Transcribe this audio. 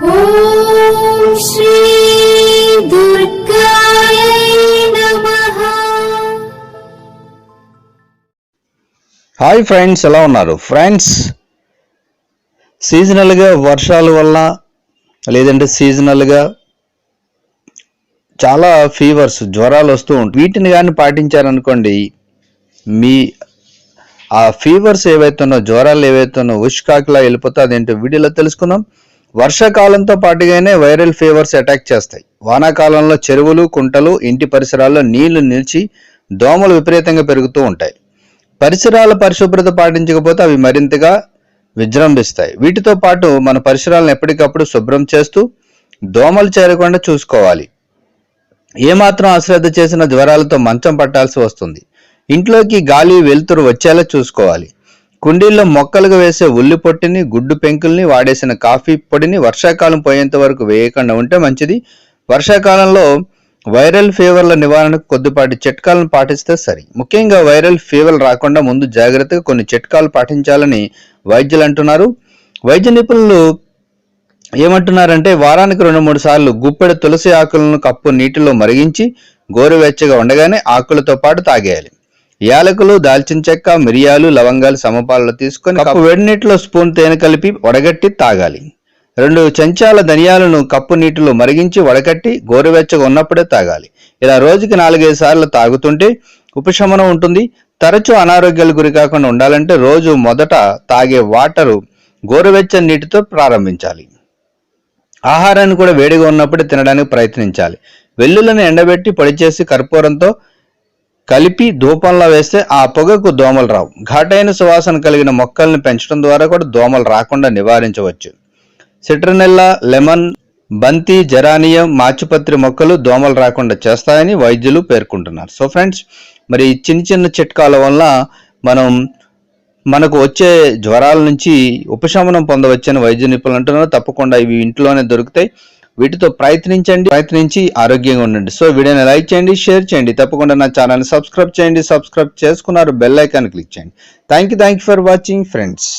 Hi friends ఎలా ఉన్నారు? Friends సీజనల్గా వర్షాల వల్ల లేదంటే సీజనల్గా చాలా ఫీవర్స్ జ్వరాలు వస్తూ ఉంటాయి వీటిని కానీ పాటించారనుకోండి మీ ఆ ఫీవర్స్ ఏవైతున్నో జ్వరాలు ఏవైతున్నో ఉష్కాకిలా వెళ్ళిపోతే అదేంటో వీడియోలో తెలుసుకుందాం. వర్షాకాలంతో పాటుగానే వైరల్ ఫీవర్స్ అటాక్ చేస్తాయి. వానాకాలంలో చెరువులు కుంటలు ఇంటి పరిసరాల్లో నీళ్ళు నిలిచి దోమలు విపరీతంగా పెరుగుతూ ఉంటాయి. పరిసరాల పరిశుభ్రత పాటించకపోతే అవి మరింతగా విజృంభిస్తాయి. వీటితో పాటు మన పరిసరాలను ఎప్పటికప్పుడు శుభ్రం చేస్తూ దోమలు చేరకుండా చూసుకోవాలి. ఏమాత్రం అశ్రద్ధ చేసిన జ్వరాలతో మంచం పట్టాల్సి వస్తుంది. ఇంట్లోకి గాలి వెలుతురు వచ్చేలా చూసుకోవాలి. కుండీల్లో మొక్కలుగా వేసే ఉల్లి పొట్టిని గుడ్డు పెంకుల్ని వాడేసిన కాఫీ పొడిని వర్షాకాలం పోయేంత వరకు వేయకుండా ఉంటే మంచిది. వర్షాకాలంలో వైరల్ ఫీవర్ల నివారణకు కొద్దిపాటి చిట్కాలను పాటిస్తే సరి. ముఖ్యంగా వైరల్ ఫీవర్ రాకుండా ముందు జాగ్రత్తగా కొన్ని చిట్కాలు పాటించాలని వైద్యులు అంటున్నారు. వైద్య నిపుణులు ఏమంటున్నారంటే వారానికి రెండు మూడు సార్లు గుప్పెడు తులసి ఆకులను కప్పు నీటిలో మరిగించి గోరువెచ్చగా ఉండగానే ఆకులతో పాటు తాగేయాలి. యాలకులు దాల్చిన చెక్క మిరియాలు లవంగాలు సమపాలలో తీసుకొని కప్పు. వేడి నీటిలో స్పూన్ తేనె కలిపి వడగట్టి తాగాలి. రెండు చెంచాల ధనియాలను కప్పు నీటిలో మరిగించి వడకట్టి గోరువెచ్చగా ఉన్నప్పుడే తాగాలి. ఇలా రోజుకి నాలుగైదు సార్లు తాగుతుంటే ఉపశమనం ఉంటుంది. తరచూ అనారోగ్యాలు గురి కాకుండా ఉండాలంటే రోజు మొదట తాగే వాటరు గోరువెచ్చని నీటితో ప్రారంభించాలి. ఆహారాన్ని కూడా వేడిగా ఉన్నప్పుడే తినడానికి ప్రయత్నించాలి. వెల్లుల్లిని ఎండబెట్టి పొడి చేసి కర్పూరంతో కలిపి ధూపంలో వేస్తే ఆ పొగకు దోమలు రావు ఘాటైన సువాసన కలిగిన మొక్కల్ని పెంచడం ద్వారా కూడా దోమలు రాకుండా నివారించవచ్చు. సిట్రనెల్లా లెమన్ బంతి జరానియం మాచుపత్రి మొక్కలు దోమలు రాకుండా చేస్తాయని వైద్యులు పేర్కొంటున్నారు. సో ఫ్రెండ్స్ మరి చిన్న చిన్న చిట్కాల వల్ల మనం మనకు వచ్చే జ్వరాల నుంచి ఉపశమనం పొందవచ్చని వైద్య నిపుణులు అంటున్నారు. తప్పకుండా ఇవి ఇంట్లోనే దొరుకుతాయి. వీటితో ప్రయత్నించండి ప్రయత్నించి ఆరోగ్యంగా ఉండండి. సో వీడియోని లైక్ చేయండి షేర్ చేయండి. తప్పకుండా నా ఛానల్ని సబ్స్క్రైబ్ చేయండి. సబ్స్క్రైబ్ చేసుకున్నారు బెల్ ఐకాన్ క్లిక్ చేయండి. Thank you thank you for watching friends.